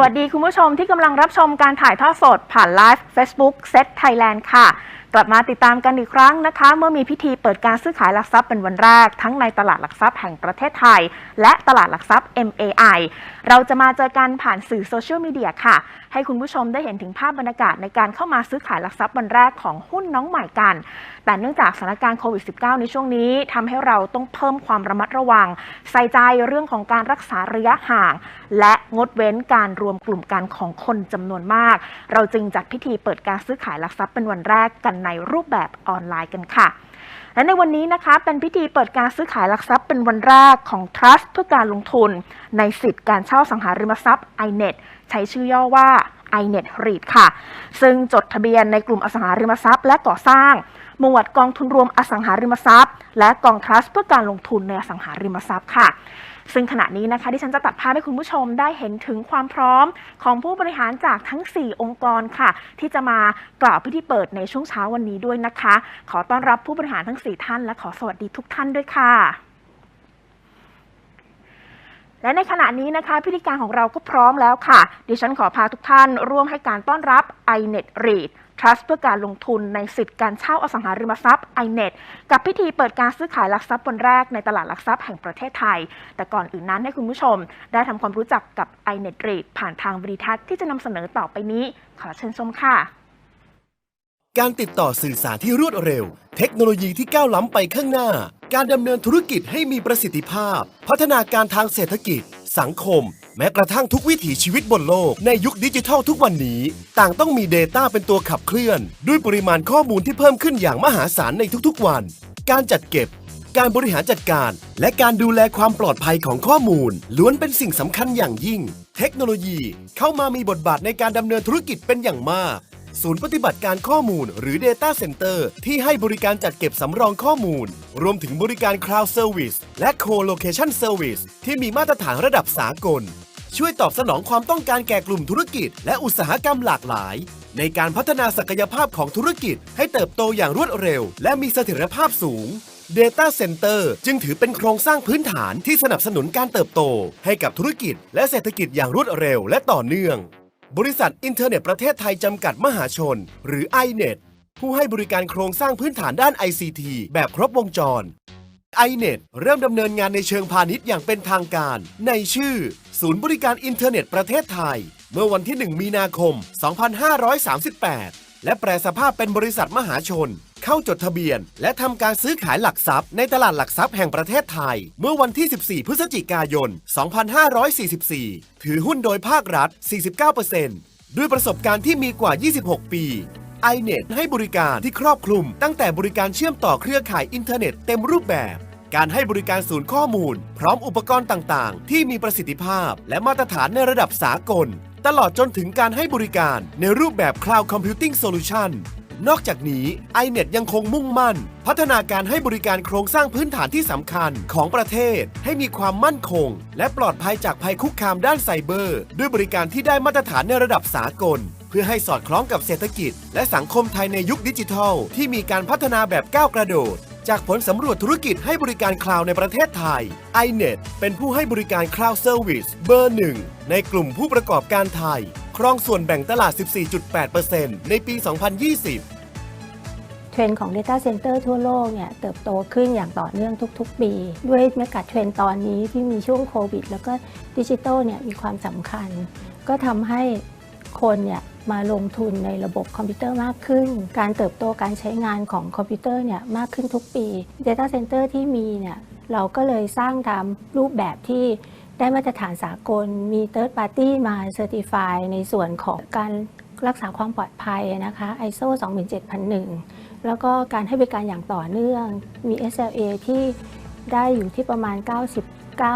สวัสดีคุณผู้ชมที่กำลังรับชมการถ่ายทอดสดผ่านไลฟ์ Facebook Set Thailand ค่ะ กลับมาติดตามกันอีกครั้งนะคะ เมื่อมีพิธีเปิดการซื้อขายหลักทรัพย์เป็นวันแรก ทั้งในตลาดหลักทรัพย์แห่งประเทศไทย และตลาดหลักทรัพย์ MAI เราจะมาเจอกันผ่านสื่อโซเชียลมีเดียค่ะ ให้คุณผู้ชมได้เห็นถึงภาพบรรยากาศในการเข้ามาซื้อขายหลักทรัพย์วันแรกของหุ้นน้องใหม่กัน แต่เนื่องจากสถานการณ์โควิด -19 ในช่วงนี้ทำให้เราต้องเพิ่มความระมัดระวัง ใส่ใจเรื่องของการรักษาระยะห่าง และงดเว้นการรวมกลุ่มกันของคนจำนวนมาก เราจึงจัดพิธีเปิดการซื้อขายหลักทรัพย์เป็นวันแรกกันในรูปแบบออนไลน์กันค่ะและในวันนี้นะคะเป็นพิธีเปิดการซื้อขายหลักทรัพย์เป็นวันแรกของ Trust เพื่อการลงทุน ในสิทธิการเช่าสังหาริมทรัพย์ iNet ใช้ชื่อย่อว่า iNet REIT ค่ะ ซึ่งจดทะเบียนในกลุ่มอสังหาริมทรัพย์และก่อสร้าง หมวดกองทุนรวมอสังหาริมทรัพย์ และกองทรัสต์เพื่อการลงทุนในอสังหาริมทรัพย์ค่ะ ซึ่งขณะนี้นะคะที่ฉันจะตัดภาพให้คุณผู้ชมได้เห็นถึงความพร้อมของผู้บริหารจากทั้ง 4 องค์กรค่ะ ที่จะมากล่าวพิธีเปิดในช่วงเช้าวันนี้ด้วยนะคะ ขอต้อนรับผู้บริหารทั้ง 4 ท่านและขอสวัสดีทุกท่านด้วยค่ะ และในขณะนี้นะคะพิธีการของเราก็พร้อมแล้วค่ะ ดิฉันขอพาทุกท่านร่วมให้การต้อนรับ iNet REIT Trust เพื่อการลงทุนในสิทธิการเช่าอสังหาริมทรัพย์ iNet กับพิธีเปิดการซื้อขายหลักทรัพย์วันแรกในตลาดหลักทรัพย์แห่งประเทศไทย แต่ก่อนอื่นนั้นให้คุณผู้ชม ได้ทำความรู้จักกับ iNet REIT ผ่านทางวิดีทัศน์ที่จะนำเสนอต่อไปนี้ ขอเชิญชมค่ะ การติดต่อสื่อสารที่รวดเร็ว เทคโนโลยีที่ก้าวล้ำไปข้างหน้า การดำเนินธุรกิจให้มีประสิทธิภาพ พัฒนาการทางเศรษฐกิจ สังคม แม้กระทั่งทุกวิถีชีวิตบนโลก ในยุคดิจิทัลทุกวันนี้ ต่างต้องมี Data เป็นตัวขับเคลื่อน ด้วยปริมาณข้อมูลที่เพิ่มขึ้นอย่างมหาศาลในทุกๆวัน การจัดเก็บ การบริหารจัดการ และการดูแลความปลอดภัยของข้อมูล ล้วนเป็นสิ่งสำคัญอย่างยิ่ง เทคโนโลยีเข้ามามีบทบาทในการดำเนินธุรกิจเป็นอย่างมาก ศูนย์ปฏิบัติการข้อมูลหรือ Data Center ที่ให้บริการจัดเก็บสำรองข้อมูล รวมถึงบริการ Cloud Service และ Co-location Service ที่มีมาตรฐานระดับสากล ช่วยตอบสนองความต้องการแก่กลุ่มธุรกิจ และอุตสาหกรรมหลากหลาย ในการพัฒนาศักยภาพของธุรกิจให้เติบโตอย่างรวดเร็ว และมีเสถียรภาพสูง Data Center จึงถือเป็นโครงสร้างพื้นฐานที่สนับสนุนการเติบโต ให้กับธุรกิจและเศรษฐกิจอย่างรวดเร็วและต่อเนื่อง บริษัทอินเทอร์เน็ตประเทศไทยจำกัดมหาชน หรือ iNet ผู้ให้บริการโครงสร้างพื้นฐานด้าน ICT แบบครบวงจร iNet เริ่มดำเนินงานในเชิงพาณิชย์อย่างเป็นทางการ ในชื่อ ศูนย์บริการอินเทอร์เน็ตประเทศไทย เมื่อวันที่ 1 มีนาคม 2538 และแปลสภาพเป็นบริษัทมหาชน เข้าจดทะเบียน และทำการซื้อขายหลักทรัพย์ในตลาดหลักทรัพย์แห่งประเทศไทย เมื่อวันที่ 14 พฤศจิกายน 2544 ถือหุ้นโดยภาครัฐ 49%ด้วยประสบการณ์ที่มีกว่า 26 ปี iNet ให้บริการที่ครอบคลุม ตั้งแต่บริการเชื่อมต่อเครือข่ายอินเทอร์เน็ตเต็มรูปแบบ การให้บริการศูนย์ข้อมูล พร้อมอุปกรณ์ต่างๆ ที่มีประสิทธิภาพ และมาตรฐานในระดับสากล ตลอดจนถึงการให้บริการในรูปแบบ Cloud Computing Solution นอกจากนี้ iNet ยังคงมุ่งมั่น พัฒนาการให้บริการโครงสร้างพื้นฐานที่สำคัญของประเทศ ให้มีความมั่นคง และปลอดภัยจากภัยคุกคามด้านไซเบอร์ ด้วยบริการที่ได้มาตรฐานในระดับสากล เพื่อให้สอดคล้องกับเศรษฐกิจ และสังคมไทยในยุคดิจิทัล ที่มีการพัฒนาแบบก้าวกระโดดจากผลสำรวจธุรกิจให้บริการคลาวในประเทศไทย iNet เป็นผู้ให้บริการ Cloud Service เบอร์หนึ่งในกลุ่มผู้ประกอบการไทย ครองส่วนแบ่งตลาด 14.8%ในปี 2020เทรนด์ของ Data Center ทั่วโลกเนี่ยเติบโตขึ้นอย่างต่อเนื่องทุก ๆ ปี ด้วยเมกะเทรนด์ตอนนี้ที่มีช่วงโควิด แล้วก็ดิจิทัลเนี่ยมีความสำคัญ ก็ทำให้คนเนี่ยมาลงทุนในระบบคอมพิวเตอร์มากขึ้น การเติบโตการใช้งานของคอมพิวเตอร์เนี่ยมากขึ้นทุกปี Data Center ที่มีเนี่ยเราก็เลยสร้างตามรูปแบบที่ ได้มาตรฐานสากลมี Third Party มา Certify ในส่วนของการรักษาความปลอดภัยนะคะ ISO 27001 แล้วก็การให้บริการอย่างต่อเนื่อง มี SLA ที่ได้อยู่ที่ประมาณ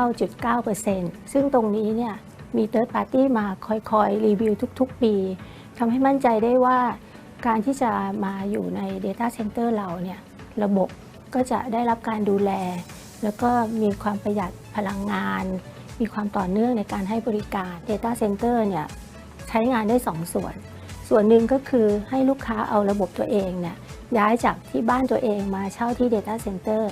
99.9%ซึ่งตรงนี้เนี่ยมี Third Party มาคอยๆ รีวิวทุกๆ ปีทำให้มั่นใจได้ว่าการที่จะมาอยู่ใน Data Center เราเนี่ยระบบก็จะได้รับการดูแล แล้วก็มีความประหยัดพลังงาน มีความต่อเนื่องในการให้บริการ Data Center เนี่ยใช้งานได้ 2 ส่วน ส่วนหนึ่งก็คือให้ลูกค้าเอาระบบตัวเองเนี่ยย้ายจากที่บ้านตัวเองมาเช่าที่ Data Center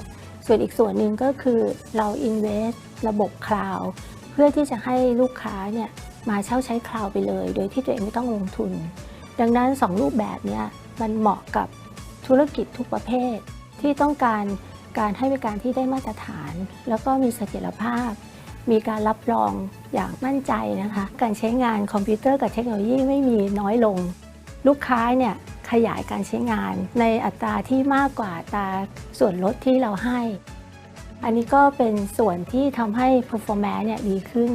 ส่วนอีกส่วนหนึ่งก็คือเรา invest ระบบ Cloud เพื่อที่จะให้ลูกค้าเนี่ยมาเช่าใช้คลาวด์ไปเลย โดยที่ตัวเองไม่ต้องลงทุน ดังนั้น 2 รูปแบบเนี้ยมันเหมาะกับธุรกิจทุกประเภทที่ต้องการการให้บริการที่ได้มาตรฐาน แล้วก็มีเสถียรภาพ มีการรับรองอย่างมั่นใจนะคะ การใช้งานคอมพิวเตอร์กับเทคโนโลยีไม่มีน้อยลง ลูกค้าเนี่ยขยายการใช้งานในอัตราที่มากกว่าตาส่วนลดที่เราให้ อันนี้ก็เป็นส่วนที่ทำให้ performance เนี่ยดีขึ้น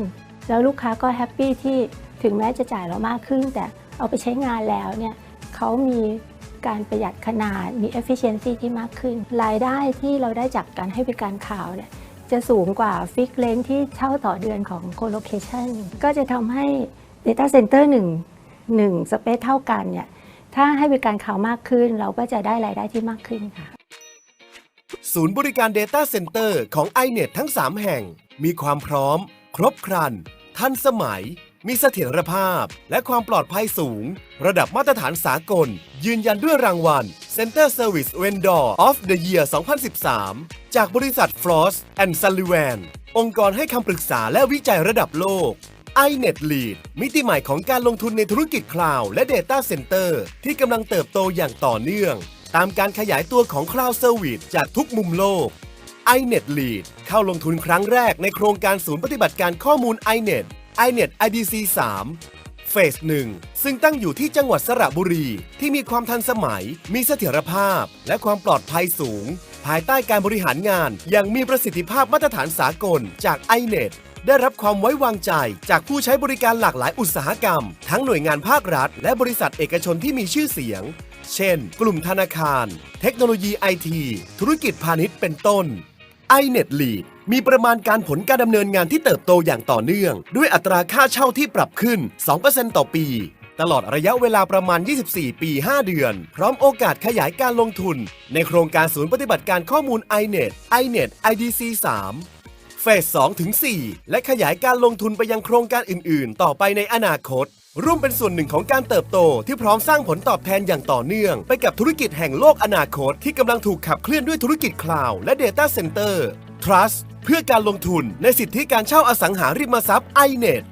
แล้วลูกค้าก็แฮปปี้ที่ถึงแม้จะจ่ายเรามากขึ้น แต่เอาไปใช้งานแล้วเนี่ยเขามีการประหยัดขนาดมี efficiency ที่มากขึ้น รายได้ที่เราได้จากการให้บริการข่าวเนี่ย จะสูงกว่าฟิกเลนที่เช่าต่อเดือนของโคโลเคชันก็จะทำให้ data center 1 1 space เท่ากันเนี่ยถ้าให้บริการข่าวมากขึ้น เราก็จะได้รายได้ที่มากขึ้นค่ะ ศูนย์บริการ Data Center ของ iNet ทั้ง 3 แห่ง มีความพร้อม ครบครัน ทันสมัย มีเสถียรภาพ และความปลอดภัยสูง ระดับมาตรฐานสากล ยืนยันด้วยรางวัล Center Service Vendor of the Year 2013 จากบริษัท Frost and Sullivan องค์กรให้คำปรึกษาและวิจัยระดับโลก iNet Lead มิติใหม่ของการลงทุนในธุรกิจคลาวด์และ Data Center ที่กำลังเติบโตอย่างต่อเนื่อง ตามการขยายตัวของ Cloud Service จากทุกมุมโลก iNet Lead เข้าลงทุนครั้งแรกในโครงการศูนย์ปฏิบัติการข้อมูล iNet iNet IDC 3 เฟส 1 ซึ่งตั้งอยู่ที่จังหวัดสระบุรี ที่มีความทันสมัย มีเสถียรภาพ และความปลอดภัยสูง ภายใต้การบริหารงาน อย่างมีประสิทธิภาพมาตรฐานสากลจาก iNet ได้รับความไว้วางใจจากผู้ใช้บริการหลากหลายอุตสาหกรรม ทั้งหน่วยงานภาครัฐ และบริษัทเอกชนที่มีชื่อเสียง เช่น กลุ่มธนาคาร เทคโนโลยีไอที ธุรกิจพาณิชย์เป็นต้น iNet Lead มีประมาณการผลการดำเนินงานที่เติบโตอย่างต่อเนื่อง ด้วยอัตราค่าเช่าที่ปรับขึ้น 2%ต่อปี ตลอดระยะเวลาประมาณ 24 ปี 5 เดือน พร้อมโอกาสขยายการลงทุน ในโครงการศูนย์ปฏิบัติการข้อมูล iNet iNet IDC 3 เฟส2ถึง4และขยายการลงทุนไปยังโครงการอื่น ๆ ต่อไปในอนาคตร่วมเป็นส่วนหนึ่งของการเติบโตที่พร้อมสร้างผลตอบแทนอย่างต่อเนื่อง ไปกับธุรกิจแห่งโลกอนาคตที่กำลังถูกขับเคลื่อนด้วยธุรกิจคลาวด์และ Data Center Trust เพื่อการลงทุนในสิทธิการเช่าอสังหาริมทรัพย์ iNet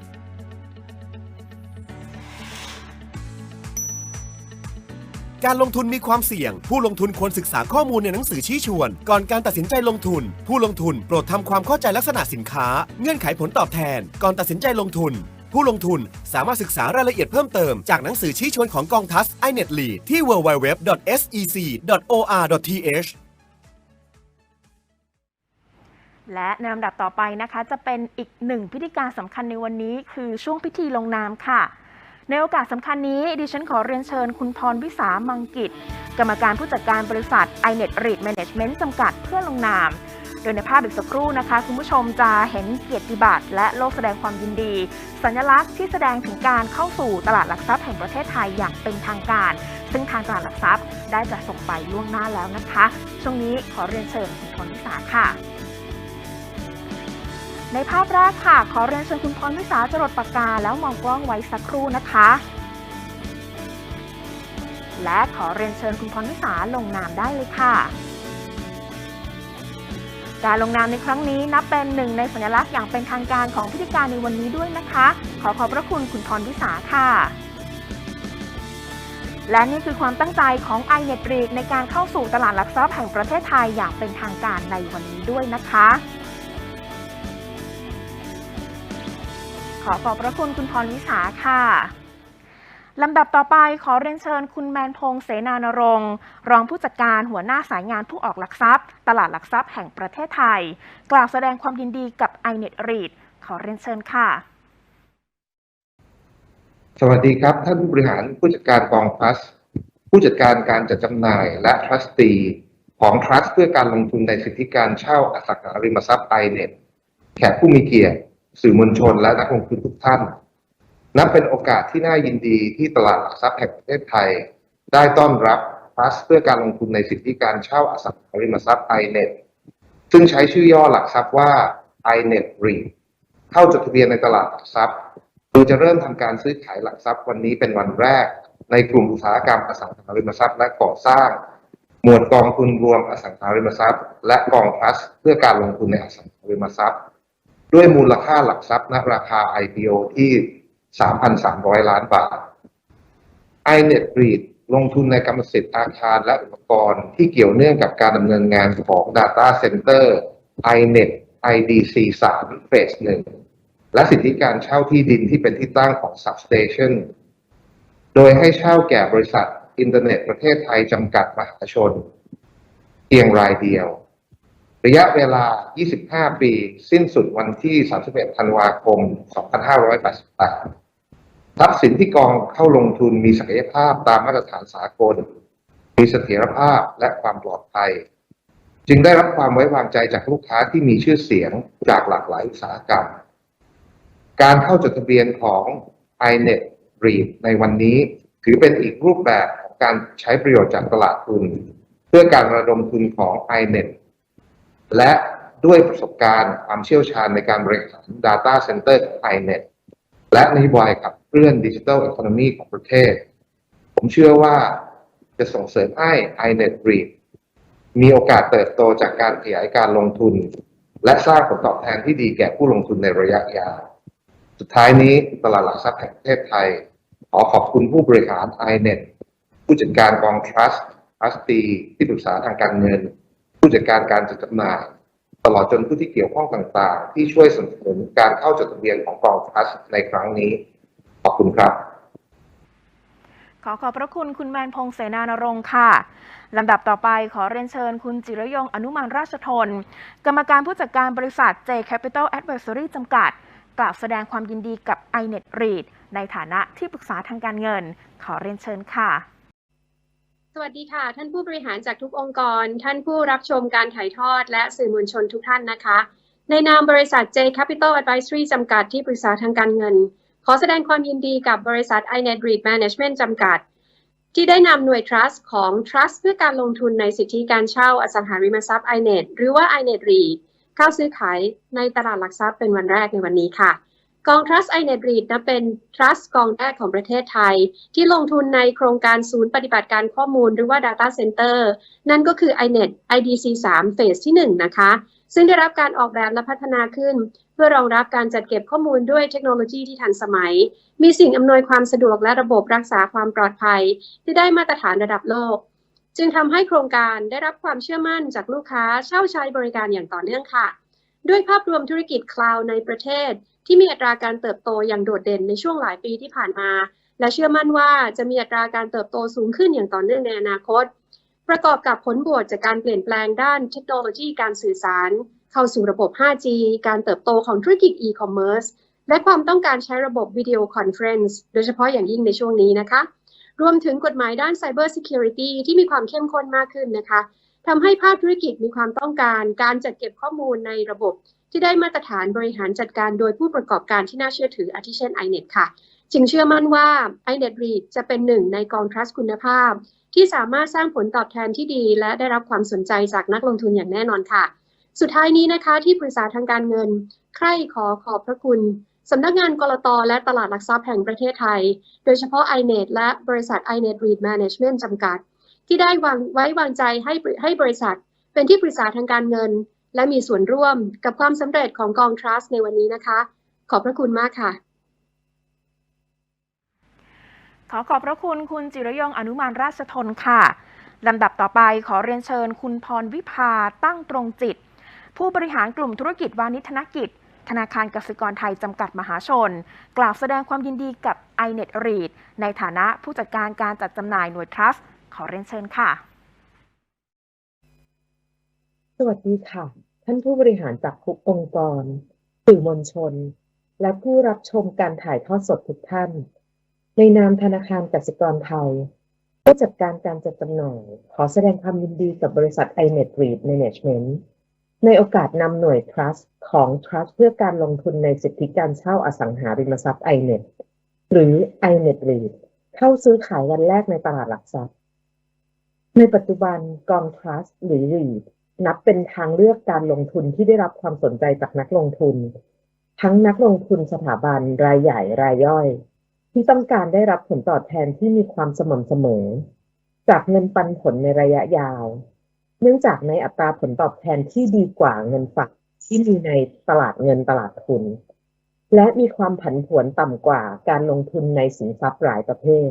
การลงทุนมีความเสี่ยง ผู้ลงทุนควรศึกษาข้อมูลในหนังสือชี้ชวน ก่อนการตัดสินใจลงทุน ผู้ลงทุนโปรดทำความเข้าใจลักษณะสินค้า เงื่อนไขผลตอบแทน ก่อนตัดสินใจลงทุน ผู้ลงทุนสามารถศึกษารายละเอียดเพิ่มเติมจากหนังสือชี้ชวนของกองทัพ iNet Lead ที่ www.sec.or.th และในลำดับต่อไปนะคะ จะเป็นอีกหนึ่งพิธีการสำคัญในวันนี้คือช่วงพิธีลงนามค่ะ ในโอกาสสำคัญนี้ดิฉันขอเรียนเชิญคุณพรวิสามังกิจ กรรมการผู้จัดการบริษัท iNet Read Management จำกัดเพื่อลงนาม โดยในภาพอีกสักครู่นะคะ คุณผู้ชมจะเห็นเกียรติบัตรและโลกแสดงความยินดี สัญลักษณ์ที่แสดงถึงการเข้าสู่ตลาดหลักทรัพย์แห่งประเทศไทยอย่างเป็นทางการ ซึ่งทางตลาดหลักทรัพย์ได้จัดส่งไปล่วงหน้าแล้วนะคะ ช่วงนี้ขอเรียนเชิญคุณพรวิสาค่ะ ในภาพแรกค่ะ ขอเรียนเชิญคุณพรวิสาจรดปากกา แล้วมองกล้องไว้สักครู่นะคะ และขอเรียนเชิญคุณพรวิสาลงนามได้เลยค่ะ การลงนามในครั้งนี้นับเป็นหนึ่งในสัญลักษณ์อย่างเป็นทางการของพิธีการในวันนี้ด้วยนะคะ ขอขอบพระคุณคุณพรวิสาค่ะและนี่คือความตั้งใจของ iNet r e ในการเข้าสู่ตลาดหลักทรัพย์แห่งประเทศไทยอย่างเป็นทางการในวันนี้ด้วยนะคะ ขอขอบพระคุณคุณพรวิสาค่ะลำดับต่อไปขอเรียนเชิญคุณแมนพงษ์เสนานรงค์รองผู้จัดการหัวหน้าสายงานผู้ออกหลักทรัพย์ ตลาดหลักทรัพย์แห่งประเทศไทย กล่าวแสดงความยินดีกับ iNet Read ขอเรียนเชิญค่ะ สวัสดีครับ ท่านผู้บริหารผู้จัดการกองพลัส ผู้จัดการการจัดจำหน่ายและทรัสตีของทรัสเพื่อการลงทุนในสิทธิการเช่าอสังหาริมทรัพย์ไอเน็ตแขกผู้มีเกียรติ สื่อมวลชนและนักลงทุนทุกท่าน นับเป็นโอกาสที่น่ายินดีที่ตลาดหลักทรัพย์แห่งประเทศไทย ได้ต้อนรับทรัสเพื่อการลงทุนในสิทธิการเช่าอสังหาริมทรัพย์ไอเน็ตซึ่งใช้ชื่อย่อหลักทรัพย์ว่า iNet r e เข้าจดทะเบียนในตลาดหลักทรัพย์โดยจะเริ่มทำการซื้อขายหลักทรัพย์วันนี้เป็นวันแรก ในกลุ่มอุตสาหกรรมอสังหาริมทรัพย์และก่อสร้าง หมวดกองทุนรวมอสังหาริมทรัพย์ และกองพลัสเพื่อการลงทุนในอสังหาริมทรัพย์ ด้วยมูลค่าหลักทรัพย์ณราคา IPO ที่ 3,300 ล้านบาท iNet REIT ลงทุนในกรรมสิทธิ์อาคารและอุปกรณ์ที่เกี่ยวเนื่องกับการดำเนินงานของ Data Center iNet IDC 3 Phase 1 และสิทธิการเช่าที่ดินที่เป็นที่ตั้งของ Substation โดยให้เช่าแก่บริษัทอินเทอร์เน็ตประเทศไทยจำกัดมหาชน เพียงรายเดียว ระยะเวลา 25 ปี สิ้นสุดวันที่ 31 ธันวาคม 2588 ทรัพย์สินที่กองเข้าลงทุนมีศักยภาพตามมาตรฐานสากล มีเสถียรภาพและความปลอดภัย จึงได้รับความไว้วางใจจากลูกค้าที่มีชื่อเสียงจากหลากหลายอุตสาหกรรม การเข้าจดทะเบียนของ iNet REIT ในวันนี้ ถือเป็นอีกรูปแบบของการใช้ประโยชน์จากตลาดทุน เพื่อการระดมทุนของ iNet และด้วยประสบการณ์ความเชี่ยวชาญในการบริหาร Data Center ของ iNet และนโยบายขับเคลื่อนดิจิทัล e อ o n o m y ของประเทศ ผมเชื่อว่าจะส่งเสริมให้ iNet REIT มีโอกาสเติบโตจากการขยายการลงทุน และสร้างผลตอบแทนที่ดีแก่ผู้ลงทุนในระยะยาว สุดท้ายนี้ตลาดหลักทรัพย์แห่งประเทศไทย ขอขอบคุณผู้บริหาร iNet ผู้จัดการกอง Trust ทรัสตีที่ปรึกษาทางการเงิน ผู้จัดการการจัดจำหน่ายตลอดจนผู้ที่เกี่ยวข้องต่างๆ ที่ช่วยสนับสนุนการเข้าจดทะเบียนของกอง Trust ในครั้งนี้ ขอบคุณครับ ขอขอบพระคุณคุณแมนพงษ์เสนานรงค์ค่ะลำดับต่อไปขอเรียนเชิญคุณจิรยงอนุมานราชทน กรรมการผู้จัดการบริษัท J Capital Advisory จำกัด กล่าวแสดงความยินดีกับ iNet REIT ในฐานะที่ปรึกษาทางการเงิน ขอเรียนเชิญค่ะ สวัสดีค่ะ ท่านผู้บริหารจากทุกองค์กร ท่านผู้รับชมการถ่ายทอด และสื่อมวลชนทุกท่านนะคะ ในนามบริษัท J Capital Advisory จำกัดที่ปรึกษาทางการเงิน ขอแสดงความยินดีกับบริษัท iNet REIT Management จำกัด ที่ได้นำหน่วย Trust ของ Trust เพื่อการลงทุนในสิทธิการเช่าอสังหาริมทรัพย์ iNet หรือว่า iNet REIT เข้าซื้อขายในตลาดหลักทรัพย์เป็นวันแรกในวันนี้ค่ะ กอง Trust iNet REIT นับเป็น Trust กองแรกของประเทศไทย ที่ลงทุนในโครงการศูนย์ปฏิบัติการข้อมูลหรือว่า Data Center นั่นก็คือ iNet IDC 3 Phase ที่ 1 นะคะ ซึ่งได้รับการออกแบบและพัฒนาขึ้น เพื่อรองรับการจัดเก็บข้อมูลด้วยเทคโนโลยีที่ทันสมัย มีสิ่งอำนวยความสะดวกและระบบรักษาความปลอดภัย ที่ได้มาตรฐานระดับโลก จึงทำให้โครงการได้รับความเชื่อมั่นจากลูกค้าเช่าใช้บริการอย่างต่อเนื่องค่ะ ด้วยภาพรวมธุรกิจคลาวด์ในประเทศ ที่มีอัตราการเติบโตอย่างโดดเด่นในช่วงหลายปีที่ผ่านมา และเชื่อมั่นว่าจะมีอัตราการเติบโตสูงขึ้นอย่างต่อเนื่องในอนาคต ประกอบกับผลบวกจากการเปลี่ยนแปลงด้านเทคโนโลยีการสื่อสาร เข้าสู่ระบบ 5G การเติบโตของธุรกิจ e-commerce และความต้องการใช้ระบบวิดีโอคอนเฟรนซ์โดยเฉพาะอย่างยิ่งในช่วงนี้นะคะ รวมถึงกฎหมายด้าน Cyber Security ที่มีความเข้มข้นมากขึ้นนะคะทำให้ภาคธุรกิจมีความต้องการการจัดเก็บข้อมูลในระบบ ที่ได้มาตรฐานบริหารจัดการโดยผู้ประกอบการที่น่าเชื่อถืออาทิเช่น iNet ค่ะ จึงเชื่อมั่นว่า iNet REIT จะเป็นหนึ่งในกองทรัสต์คุณภาพ ที่สามารถสร้างผลตอบแทนที่ดี และได้รับความสนใจจากนักลงทุนอย่างแน่นอนค่ะ สุดท้ายนี้นะคะที่ปรึกษาทางการเงิน ใครขอขอบพระคุณสำนักงานกรตและตลาดหลักทรัพย์แห่งประเทศไทย โดยเฉพาะ iNet และบริษัท iNet REIT Management จำกัด ที่ได้วางไว้วางใจให้ให้บริษัท เป็นที่ปรึกษาทางการเงิน และมีส่วนร่วมกับความสำเร็จของกอง Trust ในวันนี้นะคะ ขอบพระคุณมากค่ะ ขอขอบพระคุณคุณจิรยงอนุมานราชทนค่ะลำดับต่อไปขอเรียนเชิญคุณพรวิภาตั้งตรงจิต ผู้บริหารกลุ่มธุรกิจวานิธนกิจ ธนาคารกสิกรไทยจำกัดมหาชน กล่าวแสดงความยินดีกับ iNet REIT ในฐานะผู้จัดการการจัดจำหน่ายหน่วย Trust ขอเรียนเชิญค่ะ สวัสดีค่ะ ท่านผู้บริหารจากทุกองค์กร สื่อมวลชน และผู้รับชมการถ่ายทอดสดทุกท่าน ในนามธนาคารกสิกรไทยผู้จัดการการจัดจำหน่ายขอแสดงความยินดีกับบริษัท iNet REIT Management ในโอกาสนำหน่วย Trust ของ Trust เพื่อการลงทุนในสิทธิการเช่าอสังหาริมทรัพย์ iNet หรือ iNet REIT เข้าซื้อขายวันแรกในตลาดหลักทรัพย์ ในปัจจุบันกอง Trust หรือ REIT นับเป็นทางเลือกการลงทุนที่ได้รับความสนใจจากนักลงทุน ทั้งนักลงทุนสถาบันรายใหญ่รายย่อย ที่ต้องการได้รับผลตอบแทนที่มีความสม่ำเสมอ จากเงินปันผลในระยะยาว เนื่องจากในอัตราผลตอบแทนที่ดีกว่าเงินฝากที่มีในตลาดเงินตลาดทุน และมีความผันผวนต่ำกว่าการลงทุนในสินทรัพย์หลายประเภท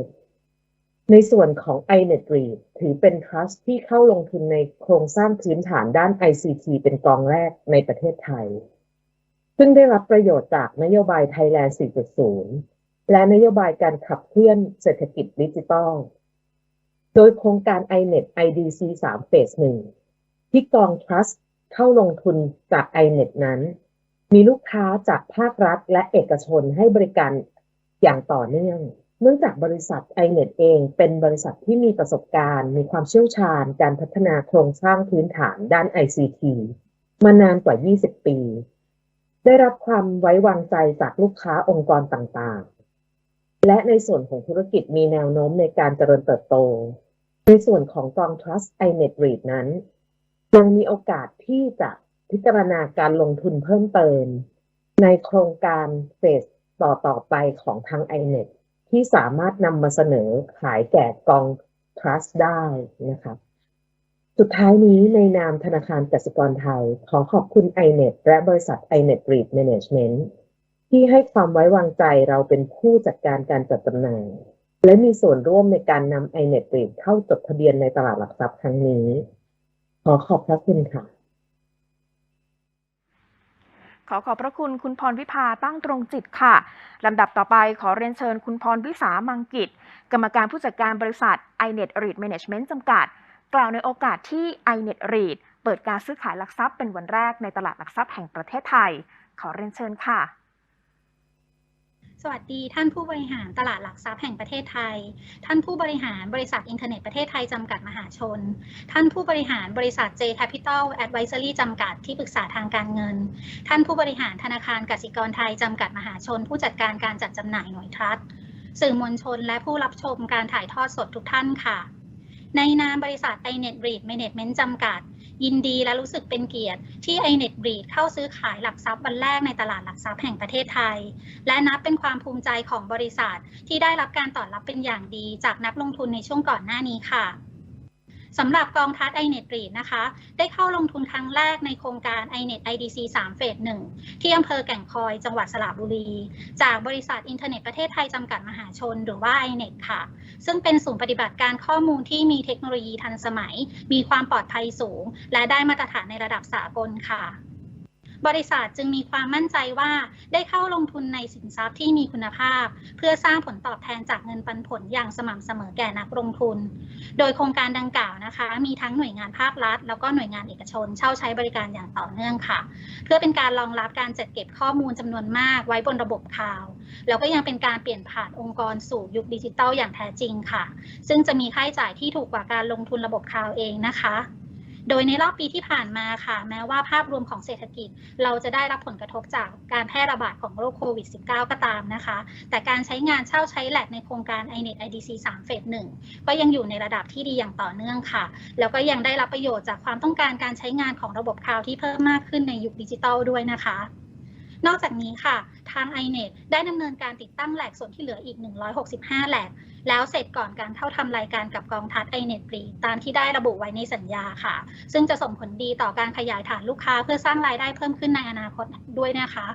ในส่วนของ iNet REIT ถือเป็น trust ที่เข้าลงทุนในโครงสร้างพื้นฐานด้าน ICT เป็นกองแรกในประเทศไทย ซึ่งได้รับประโยชน์จากนโยบาย Thailand 4.0 และนโยบายการขับเคลื่อนเศรษฐกิจดิจิทัล โดยโครงการ iNet IDC 3 Phase 1 ที่กอง Trust เข้าลงทุนจาก iNet นั้น มีลูกค้าจากภาครัฐและเอกชนให้บริการอย่างต่อเนื่อง เนื่องจากบริษัท iNet เองเป็นบริษัทที่มีประสบการณ์ มีความเชี่ยวชาญ การพัฒนาโครงสร้างพื้นฐานด้าน ICT มานานกว่า 20 ปี ได้รับความไว้วางใจจากลูกค้าองค์กรต่างๆ และในส่วนของธุรกิจมีแนวโน้มในการเจริญเติบโต ในส่วนของกอง Trust iNet REIT นั้นยังมีโอกาสที่จะพิจารณาการลงทุนเพิ่มเติม ในโครงการเฟสต่อต่อๆไปของทาง iNet ที่สามารถนำมาเสนอขายแก่กอง Trust ได้นะครับสุดท้ายนี้ในนามธนาคารกสิกรไทย ขอขอบคุณ iNet และบริษัท iNet REIT Management ที่ให้ความไว้วางใจเราเป็นผู้จัดการการจัดจำหน่าย และมีส่วนร่วมในการนำ iNet REIT เข้าจดทะเบียนในตลาดหลักทรัพย์ครั้งนี้ ขอขอบพระคุณค่ะ ขอขอบพระคุณคุณพรวิภาตั้งตรงจิตค่ะ ลำดับต่อไปขอเรียนเชิญคุณพรวิสามังกิจ กรรมการผู้จัดการบริษัท iNet r e ร d Management จำกัด กล่าวในโอกาสที่ iNet r e ร d เปิดการซื้อขายหลักทรัพย์เป็นวันแรกในตลาดหลักทรัพย์แห่งประเทศไทย ขอเรียนเชิญค่ะ สวัสดีท่านผู้บริหารตลาดหลักทรัพย์แห่งประเทศไทย ท่านผู้บริหารบริษัทอินเทอร์เน็ตประเทศไทยจำกัดมหาชน ท่านผู้บริหารบริษัท J Capital Advisory จำกัดที่ปรึกษาทางการเงิน ท่านผู้บริหารธนาคารกสิกรไทยจำกัดมหาชน ผู้จัดการการจัดจำหน่ายหน่วยทรัสต์สื่อมวลชนและผู้รับชมการถ่ายทอดสดทุกท่านค่ะ ในนามบริษัท iNet REIT Management จำกัด ยินดีและรู้สึกเป็นเกียรติ ที่ไอเน็ตบรีดเข้าซื้อขายหลักทรัพย์วันแรกในตลาดหลักทรัพย์แห่งประเทศไทย และนับเป็นความภูมิใจของบริษัท ที่ได้รับการตอบรับเป็นอย่างดีจากนักลงทุนในช่วงก่อนหน้านี้ค่ะ สำหรับกองทัพไอเน็ตรีนะคะ ได้เข้าลงทุนครั้งแรกในโครงการ iNet IDC 3 เฟส 1 ที่อำเภอแก่งคอยจังหวัดสระบุรี จากบริษัทอินเทอร์เน็ตประเทศไทยจำกัดมหาชน หรือว่า iNet ค่ะ ซึ่งเป็นศูนย์ปฏิบัติการข้อมูลที่มีเทคโนโลยีทันสมัย มีความปลอดภัยสูง และได้มาตรฐานในระดับสากลค่ะ บริษัทจึงมีความมั่นใจว่าได้เข้าลงทุนในสินทรัพย์ที่มีคุณภาพ เพื่อสร้างผลตอบแทนจากเงินปันผลอย่างสม่ำเสมอแก่นักลงทุน โดยโครงการดังกล่าวนะคะ มีทั้งหน่วยงานภาครัฐ แล้วก็หน่วยงานเอกชน เช่าใช้บริการอย่างต่อเนื่องค่ะ เพื่อเป็นการรองรับการจัดเก็บข้อมูลจำนวนมากไว้บนระบบคลาว แล้วก็ยังเป็นการเปลี่ยนผ่านองค์กรสู่ยุคดิจิทัลอย่างแท้จริงค่ะ ซึ่งจะมีค่าใช้จ่ายที่ถูกกว่าการลงทุนระบบคลาวเองนะคะ โดยในรอบปีที่ผ่านมาค่ะ แม้ว่าภาพรวมของเศรษฐกิจ เราจะได้รับผลกระทบจากการแพร่ระบาดของโรคโควิด -19 ก็ตามนะคะ แต่การใช้งานเช่าใช้แหลกในโครงการ iNet IDC 3 เฟส1ก็ยังอยู่ในระดับที่ดีอย่างต่อเนื่องค่ะ แล้วก็ยังได้รับประโยชน์จากความต้องการการใช้งานของระบบคลาวที่เพิ่มมากขึ้นในยุคดิจิทัลด้วยนะคะนอกจากนี้ค่ะ ทาง iNet ได้ดำเนินการติดตั้งแหลกส่วนที่เหลืออีก 165 แหลก แล้วเสร็จก่อนการเข้าทำรายการกับกองทัพ iNet รีตามที่ได้ระบุไว้ในสัญญาค่ะ ซึ่งจะส่งผลดีต่อการขยายฐานลูกค้าเพื่อสร้างรายได้เพิ่มขึ้นในอนาคตด้วยนะคะ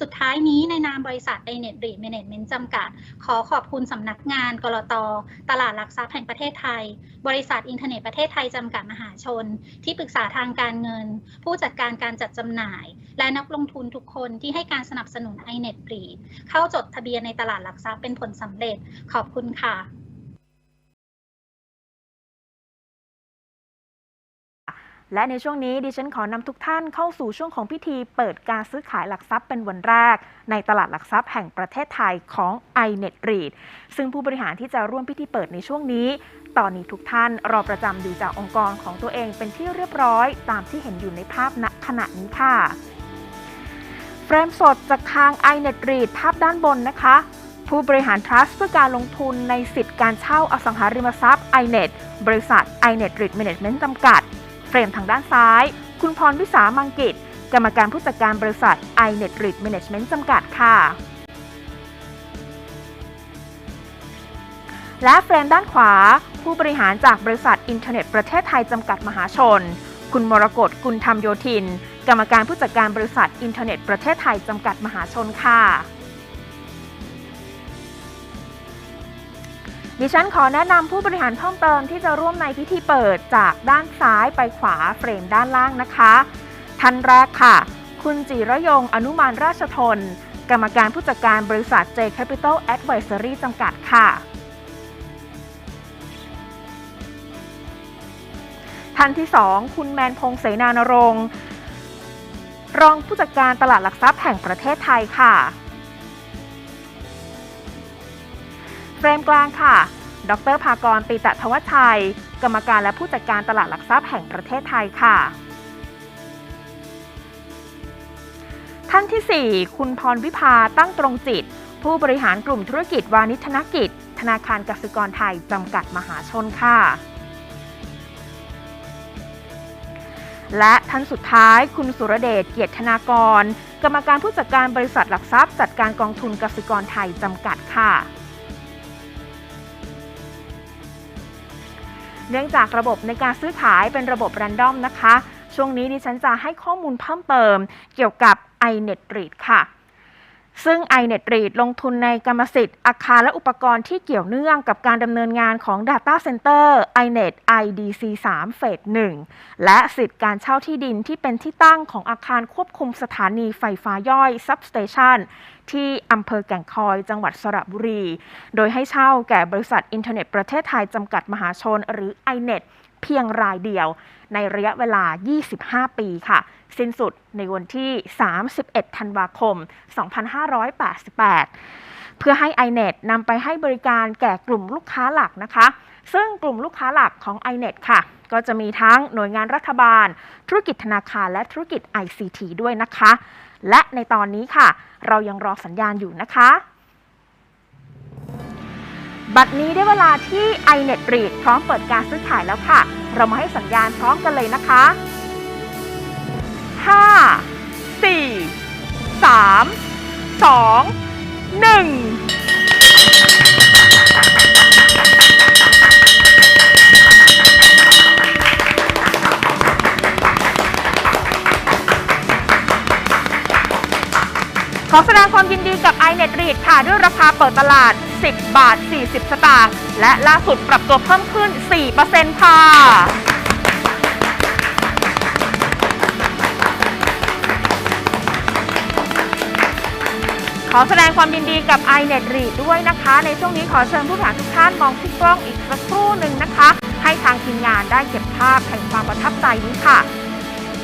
สุดท้ายนี้ในนามบริษัท iNet REIT Management จำกัด ขอขอบคุณสำนักงานกรตตลาดหลักทรัพย์แห่งประเทศไทย บริษัทอินเทอร์เน็ตประเทศไทยจำกัดมหาชน ที่ปรึกษาทางการเงิน ผู้จัดการการจัดจำหน่าย และนักลงทุนทุกคนที่ให้การสนับสนุน iNet REIT เข้าจดทะเบียนในตลาดหลักทรัพย์เป็นผลสำเร็จ ขอบคุณค่ะ และในช่วงนี้ดิฉันขอนำทุกท่านเข้าสู่ช่วงของพิธีเปิดการซื้อขายหลักทรัพย์เป็นวันแรก ในตลาดหลักทรัพย์แห่งประเทศไทยของ iNet REIT ซึ่งผู้บริหารที่จะร่วมพิธีเปิดในช่วงนี้ ตอนนี้ทุกท่านรอประจำดูจากองค์กรของตัวเองเป็นที่เรียบร้อย ตามที่เห็นอยู่ในภาพณขณะนี้ค่ะเฟรมสดจากทาง iNet REIT ภาพด้านบนนะคะ ผู้บริหารทรัสต์เพื่อการลงทุนในสิทธิการเช่าอสังหาริมทรัพย์ iNet บริษัท iNet REIT Management จำกัด เฟรมทางด้านซ้าย คุณพรวิสามังกิจกรรมการผู้จัดการบริษัท iNet REIT Management จำกัดค่ะ และเฟรมด้านขวา ผู้บริหารจากบริษัทอินเทอร์เน็ตประเทศไทยจำกัดมหาชน คุณมรกตกุลธรรมโยธิน กรรมการผู้จัดการบริษัทอินเทอร์เน็ตประเทศไทยจำกัดมหาชนค่ะ ดิฉันขอแนะนำผู้บริหารเพิ่มเติมที่จะร่วมในพิธีเปิดจากด้านซ้ายไปขวาเฟรมด้านล่างนะคะ ท่านแรกค่ะ คุณจิรยงอนุมานราชทน กรรมการผู้จัดการบริษัท J Capital Advisory จำกัดค่ะ ท่านที่ 2 คุณแมนพงษ์เสนานรงค์รองผู้จัดการตลาดหลักทรัพย์แห่งประเทศไทยค่ะ เฟรมกลางค่ะ ดรภากรปีตะทวชัย กรรมการและผู้จัดการตลาดหลักทรัพย์แห่งประเทศไทยค่ะ ท่านที่ 4 คุณพรวิภาตั้งตรงจิต ผู้บริหารกลุ่มธุรกิจวานิชนกิจ ธนาคารกสิกรไทยจำกัดมหาชนค่ะ และท่านสุดท้ายคุณสุรเดชเกียรติธนากร กรรมการผู้จัดการบริษัทหลักทรัพย์จัดการกองทุนกสิกรไทยจำกัดค่ะ เนื่องจากระบบในการซื้อขายเป็นระบบ r รนดอมนะคะ ช่วงนี้ดิฉันจะให้ข้อมูลเพิ่มเติม เกี่ยวกับ iNet r e a d ค่ะ ซึ่ง iNet REIT ลงทุนในกรรมสิทธิ์ อาคารและอุปกรณ์ที่เกี่ยวเนื่องกับการดำเนินงานของ Data Center iNet IDC 3 เฟส 1 และสิทธิ์การเช่าที่ดินที่เป็นที่ตั้งของอาคารควบคุมสถานีไฟฟ้าย่อย Substation ที่อำเภอแก่งคอย จังหวัดสระบุรี โดยให้เช่าแก่บริษัทอินเทอร์เน็ตประเทศไทยจำกัดมหาชนหรือ iNet เพียงรายเดียว ในระยะเวลา 25 ปีค่ะ สิ้นสุดในวันที่ 31 ธันวาคม 2588 เพื่อให้ iNet นำไปให้บริการแก่กลุ่มลูกค้าหลักนะคะ ซึ่งกลุ่มลูกค้าหลักของ iNet ค่ะ ก็จะมีทั้งหน่วยงานรัฐบาล ธุรกิจธนาคารและธุรกิจ ICT ด้วยนะคะ และในตอนนี้ค่ะ เรายังรอสัญญาณอยู่นะคะ บัดนี้ได้เวลาที่ iNet REIT พร้อมเปิดการซื้อขายแล้วค่ะ เรามาให้สัญญาณพร้อมกันเลยนะคะ 5 4 3 2 1ขอแสดงความยินดีกับ iNet REIT ค่ะ ด้วยราคาเปิดตลาด 10 บาท 40 สตางค์และล่าสุดปรับตัวเพิ่มขึ้น 4%ค่ะ ขอแสดงความยินดีกับ iNet REIT ด้วยนะคะ ในช่วงนี้ขอเชิญผู้บริหารทุกท่านมองที่กล้องอีกสักครู่หนึ่งนะคะ ให้ทางทีมงานได้เก็บภาพแห่งความประทับใจนี้ค่ะ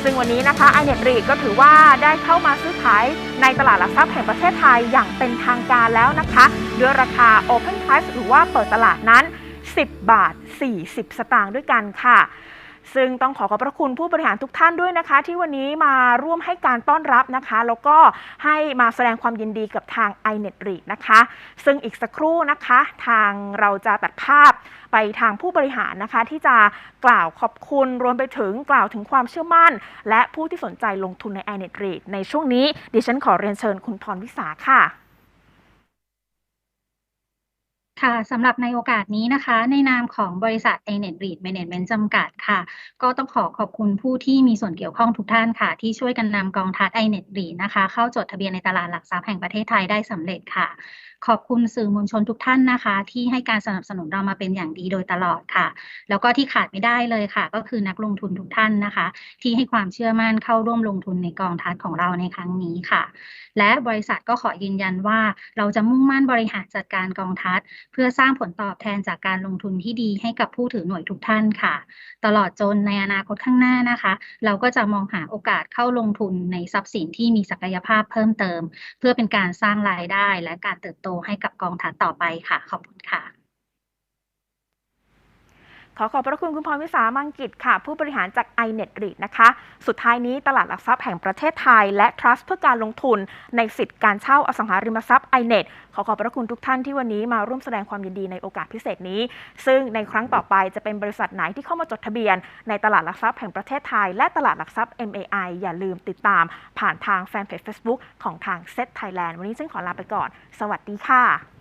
ซึ่งวันนี้นะคะ iNet REIT ก็ถือว่าได้เข้ามาซื้อขายในตลาดหลักทรัพย์แห่งประเทศไทยอย่างเป็นทางการแล้วนะคะ ด้วยราคา Open Price หรือว่าเปิดตลาดนั้น 10 บาท 40 สตางค์ด้วยกันค่ะซึ่งต้องขอขอบพระคุณผู้บริหารทุกท่านด้วยนะคะ ที่วันนี้มาร่วมให้การต้อนรับนะคะ แล้วก็ให้มาแสดงความยินดีกับทาง iNet r e นะคะ ซึ่งอีกสักครู่นะคะ ทางเราจะตัดภาพ ไปทางผู้บริหารนะคะ ที่จะกล่าวขอบคุณรวมไปถึงกล่าวถึงความเชื่อมั่น และผู้ที่สนใจลงทุนใน iNet REIT ในช่วงนี้ ดิฉันขอเรียนเชิญคุณพรวิสาค่ะค่ะสำหรับในโอกาสนี้นะคะ ในนามของบริษัท a n e t REIT Management จำกัดค่ะ ก็ต้องขอขอบคุณผู้ที่มีส่วนเกี่ยวข้องทุกท่านค่ะ ที่ช่วยกันนำกองทัพ a n e t REIT นะคะ เข้าจดทะเบียนในตลาดหลักทรัพย์แห่งประเทศไทยได้สำเร็จค่ะ ขอบคุณสื่อมวลชนทุกท่านนะคะ ที่ให้การสนับสนุนเรามาเป็นอย่างดีโดยตลอดค่ะ แล้วก็ที่ขาดไม่ได้เลยค่ะ ก็คือนักลงทุนทุกท่านนะคะ ที่ให้ความเชื่อมั่นเข้าร่วมลงทุนในกองทัพของเราในครั้งนี้ค่ะ และบริษัทก็ขอยืนยันว่าเราจะมุ่งมั่นบริหารจัดการกองทัพเพื่อสร้างผลตอบแทนจากการลงทุนที่ดีให้กับผู้ถือหน่วยทุกท่านค่ะ ตลอดจนในอนาคตข้างหน้านะคะ เราก็จะมองหาโอกาสเข้าลงทุนในทรัพย์สินที่มีศักยภาพเพิ่มเติม เพื่อเป็นการสร้างรายได้และการเติบโตให้กับกองทัพต่อไปค่ะ ขอบคุณค่ะ ขอขอบพระคุณคุณพรวิสามังกิจค่ะ ผู้บริหารจาก iNet r e นะคะ สุดท้ายนี้ตลาดหลักทรัพย์แห่งประเทศไทย และ Trust เพื่อการลงทุนในสิทธิการเช่าอสังหาริมทรัพย์ iNet ขอขอบพระคุณทุกท่านที่วันนี้มาร่วมแสดงความยินดีในโอกาสพิเศษนี้ ซึ่งในครั้งต่อไปจะเป็นบริษัทไหนที่เข้ามาจดทะเบียน ในตลาดหลักทรัพย์แห่งประเทศไทย และตลาดหลักทรัพย์ MAI อย่าลืมติดตาม ผ่านทางแฟนเพจ Facebook ของทาง Set Thailand วันนี้ฉันขอลาไปก่อน สวัสดีค่ะ